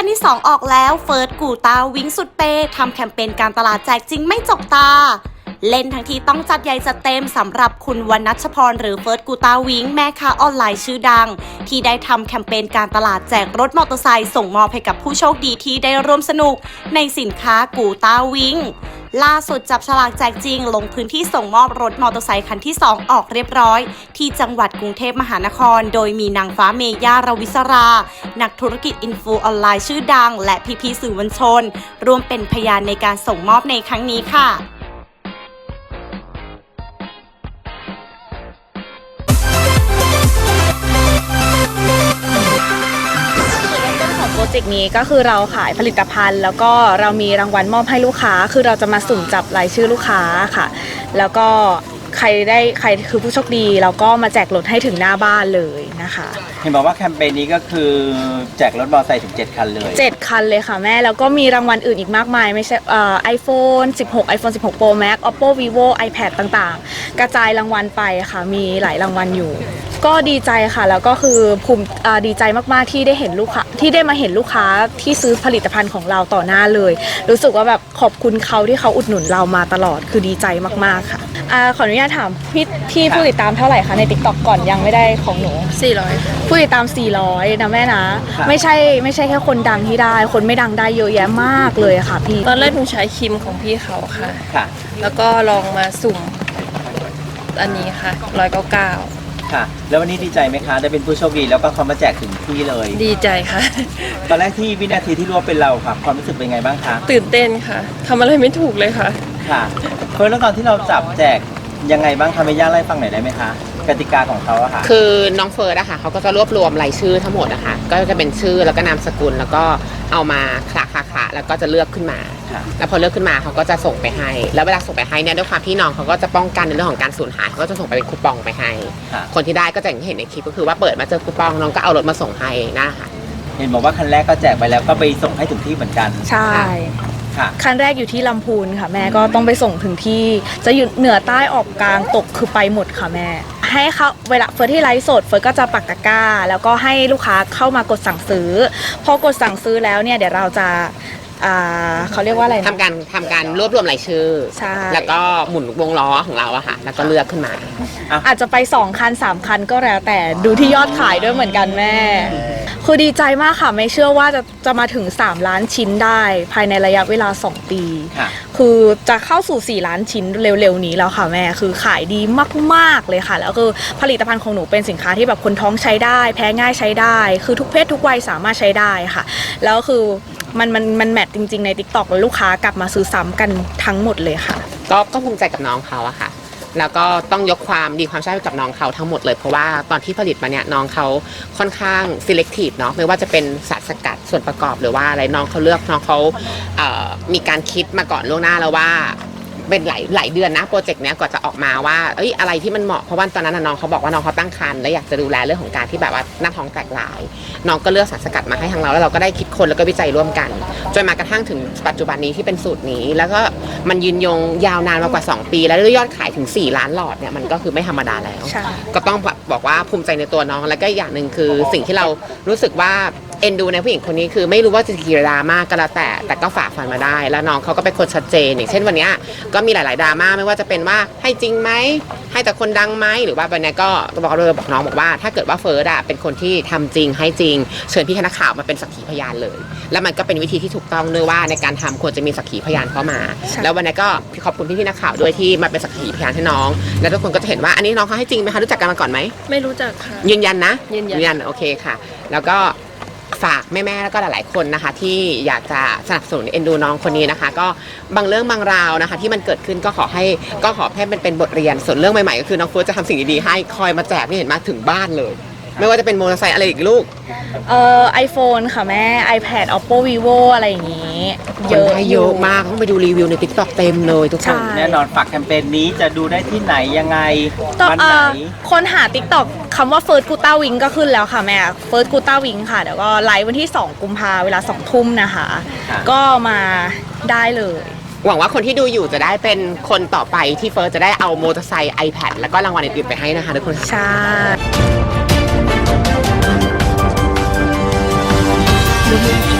คันที่ 2 ออกแล้วเฟิร์สกูตาวิงสุดเปย์ทำแคมเปญการตลาดแจกจริงไม่จกตา เล่นทั้งทีต้องจัดใหญ่จัดเต็มสำหรับคุณวนัชพรหรือเฟิร์สกูตาวิงแม่ค้าออนไลน์ชื่อดัง ที่ได้ทำแคมเปญการตลาดแจกรถมอเตอร์ไซค์ส่งมอบให้กับผู้โชคดีที่ได้ร่วมสนุกในสินค้ากูตาวิง ล่าสุดจับฉลากแจกจริง ลงพื้นที่ส่งมอบรถมอเตอร์ไซคันที่ 2 ออกเรียบร้อย ที่จังหวัดกรุงเทพมหานคร โดยมีนางฟ้าเมย่ารวิศรา นักธุรกิจอินฟูออนไลน์ชื่อดัง และพี่พีสื่อมวลชน ร่วมเป็นพยานในการส่งมอบในครั้งนี้ค่ะ จกต์นี้ก็คือเราขายผลิตภัณฑ์ แล้วก็เรามีรางวัลมอบให้ลูกค้า คือเราจะมาสุ่มจับรายชื่อลูกค้าค่ะ แล้วก็ใครได้ใครคือผู้โชคดีเราก็มาแจกรถให้ถึงหน้าบ้านเลยนะคะ เห็นบอกว่าแคมเปญนี้ก็คือแจกรถมอเตอร์ไซค์ถึง 7 คันเลย 7 คันเลยค่ะแม่ แล้วก็มีรางวัลอื่นอีกมากมาย ไม่ใช่เอ่อ iPhone 16 iPhone 16 Pro Max Oppo Vivo iPad ต่างๆ กระจายรางวัลไปค่ะมีหลายรางวัลอยู่ ก็ดีใจค่ะ แล้วก็คือภูมิอ่าดีใจมากๆที่ได้เห็นลูกค้าที่ได้มาเห็นลูกค้าที่ซื้อผลิตภัณฑ์ของเราต่อหน้าเลย รู้สึกว่าแบบขอบคุณเขาที่เขาอุดหนุนเรามาตลอดคือดีใจมากๆค่ะอาขออนุญาตถามพี่ที่ผู้ติดตามเท่าไหร่คะใน TikTok ก่อนยังไม่ได้ของหนู 400 ผู้ติดตาม 400 นะแม่นะ ไม่ใช่ไม่ใช่แค่คนดังที่ได้ คนไม่ดังได้เยอะแยะมากเลยอะค่ะพี่ ตอนแรกหนูใช้ครีมของพี่เขาค่ะ ค่ะ แล้วก็ลองมาสุ่มอันนี้ค่ะร้อยเก้าเก้า ค่ะ แล้ววันนี้ดีใจไหมคะ ได้เป็นผู้โชคดีแล้วก็เขามาแจกถึงที่เลย ดีใจค่ะ ตอนแรกที่วินาทีที่รู้ว่าเป็นเราค่ะ ความรู้สึกเป็นไงบ้างคะ ตื่นเต้นค่ะทำอะไรไม่ถูกเลยค่ะ ค่ะเฟิร์นแล้วตอนที่เราจับแจกยังไงบ้างคะเมย่าไล่าให้ฟังหน่อยได้ไหมคะ กติกาของเขาอะค่ะ คือน้องเฟิร์สอะค่ะเขาก็จะรวบรวมรายชื่อทั้งหมดอะค่ะก็จะเป็นชื่อแล้วก็นามสกุลแล้วก็เอามาคละคละคละแล้วก็จะเลือกขึ้นมา ค่ะ แล้วพอเลือกขึ้นมาเขาก็จะส่งไปให้ แล้วเวลาส่งไปให้เนี่ยด้วยความที่น้องเขาก็จะป้องกันในเรื่องของการสูญหายเขาก็จะส่งไปเป็นคูปองไปให้ ค่ะ คนที่ได้ก็จะอย่างที่เห็นในคลิปก็คือว่าเปิดมาเจอคูปองน้องก็เอารถมาส่งให้นะคะ เห็นบอกว่าคันแรกก็แจกไปแล้วก็ไปส่งให้ถึงที่เหมือนกันใช่ ค่ะ คันแรกอยู่ที่ลำพูนค่ะแม่ก็ต้องไปส่งถึงที่ จะอยู่เหนือใต้ออกกลางตกคือไปหมดค่ะแม่ ให้เขาเวลาเฟิร์สที่ไลฟ์สดเฟิร์สก็จะปักตะกร้า แล้วก็ให้ลูกค้าเข้ามากดสั่งซื้อ พอกดสั่งซื้อแล้วเนี่ยเดี๋ยวเราจะอ่าเขาเรียกว่าอะไรนะ ทำการทำการรวบรวมรายชื่อ ใช่ แล้วก็หมุนวงล้อของเราอะค่ะ แล้วก็เลือกขึ้นมา อาจจะไป 2 คัน 3 คันก็แล้วแต่ดูที่ยอดขายด้วยเหมือนกันแม่ คือดีใจมากค่ะ ไม่เชื่อว่าจะจะมาถึง 3 ล้านชิ้นได้ ภายในระยะเวลา 2 ปี ค่ะ คือจะเข้าสู่ 4 ล้านชิ้นเร็วๆนี้แล้วค่ะแม่ คือขายดีมากๆเลยค่ะ แล้วคือผลิตภัณฑ์ของหนูเป็นสินค้าที่แบบคนท้องใช้ได้ แพ้ง่ายใช้ได้ คือทุกเพศทุกวัยสามารถใช้ได้ค่ะ แล้วคือมันมันมันแมทจริงๆใน t ิ k t o k แล้วลูกค้ากลับมาซื้อซ้ำกันทั้งหมดเลยค่ะ ก็ก็ภูมิใจกับน้องเขาอะค่ะ แล้วก็ต้องยกความดีความชอบให้กับน้องเขาทั้งหมดเลย เพราะว่าตอนที่ผลิตมาเนี่ยน้องเขาค่อนข้าง selective เนาะไม่ว่าจะเป็นสารสกัดส่วนประกอบหรือว่าอะไรน้องเขาเลือกน้องเขาเมีการคิดมาก่อนล่วงหน้าแล้วว่า เป็นหลายหลายเดือนนะโปรเจกต์เนี้ยกว่าจะออกมาว่าเอ้ยอะไรที่มันเหมาะเพราะว่าตอนนั้นนะน้องเขาบอกว่าน้องเขาตั้งครรภ์และอยากจะดูแลเรื่องของการที่แบบว่าหน้าท้องแตกหลาย น้องก็เลือกสารสกัดมาให้ทางเราแล้วเราก็ได้คิดคนแล้วก็วิจัยร่วมกัน จนมากระทั่งถึงปัจจุบันนี้ที่เป็นสูตรนี้ แล้วก็มันยืนยงยาวนานมากว่า 2 ปี แล้วยอดขายถึง 4 ล้านหลอดเนี่ยมันก็คือไม่ธรรมดาแล้ว ก็ต้องบบบอกว่าภูมิใจในตัวน้องแล้วก็อีกอย่างหนึ่งคือสิ่งที่เรารู้สึกว่า เอ็นดูในผู้หญิงคนนี้คือไม่รู้ว่าจะกี่ดราม่าก็แล้วแต่ แต่ก็ฝ่าฟันมาได้ แล้วน้องเขาก็เป็นคนชัดเจนอย่างเช่นวันเนี้ยก็มีหลาย ๆดราม่าไม่ว่าจะเป็นว่าให้จริงไหมให้แต่คนดังไหมหรือว่าวันนี้ก็บอกเลยบอกน้องบอกว่า ถ้าเกิดว่าเฟิร์สอะเป็นคนที่ทำจริงให้จริง เชิญพี่คณะข่าวมาเป็นสักขีพยานเลย แล้วมันก็เป็นวิธีที่ถูกต้องด้วยว่าในการทำควรจะมีสักขีพยานเข้ามาใช่แล้ววันนี้ก็ขอบคุณพี่ๆนักข่าวด้วยที่มาเป็นสักขีพยานให้น้อง แล้วทุกคนก็จะเห็นว่าอันนี้น้องเขาให้จริงไหมคะรู้จักกันมาก่อนไหมไม่รู้จักค่ะยืนยันนะยืนยันโอเคค่ะ แล้วก็ ฝากแม่ๆแล้วก็หลายๆคนนะคะ ที่อยากจะสนับสนุนเอ็นดูน้องคนนี้นะคะ ก็บางเรื่องบางราวนะคะ ที่มันเกิดขึ้นก็ขอให้ก็ขอให้มันเป็นบทเรียนส่วนเรื่องใหม่ๆก็คือน้องฟูสจะทำสิ่งดีๆให้คอยมาแจกนี่เห็นมาถึงบ้านเลย ไม่ว่าจะเป็นมอเตอร์ไซค์อะไรอีกลูกเอ่อไอโฟนค่ะแม่ iPad Oppo Vivo อะไรอย่างงี้ เยอะเยอะมากต้องไปดูรีวิวใน t ิ k t o k เต็มเลยทุกคน ใช่แน่นอนฝากแคมเปญนี้จะดูได้ที่ไหนยังไงต่อวันเอ่ไหน อคนหา TikTok คำว่า First Guta Wing ก็ขึ้นแล้วค่ะแม่ First Guta Wing ค่ะ เดี๋ยวก็ไลฟ์วันที่ 2 กุมภาเวลา 2 ทุ่มนะคะก็มาได้เลย หวังว่าคนที่ดูอยู่จะได้เป็นคนต่อไปที่เฟิร์สจะได้เอามอเตอร์ไซค์ iPad แล้วก็รางวัลอื่นๆไปให้นะคะทุกคน ใช่ ดู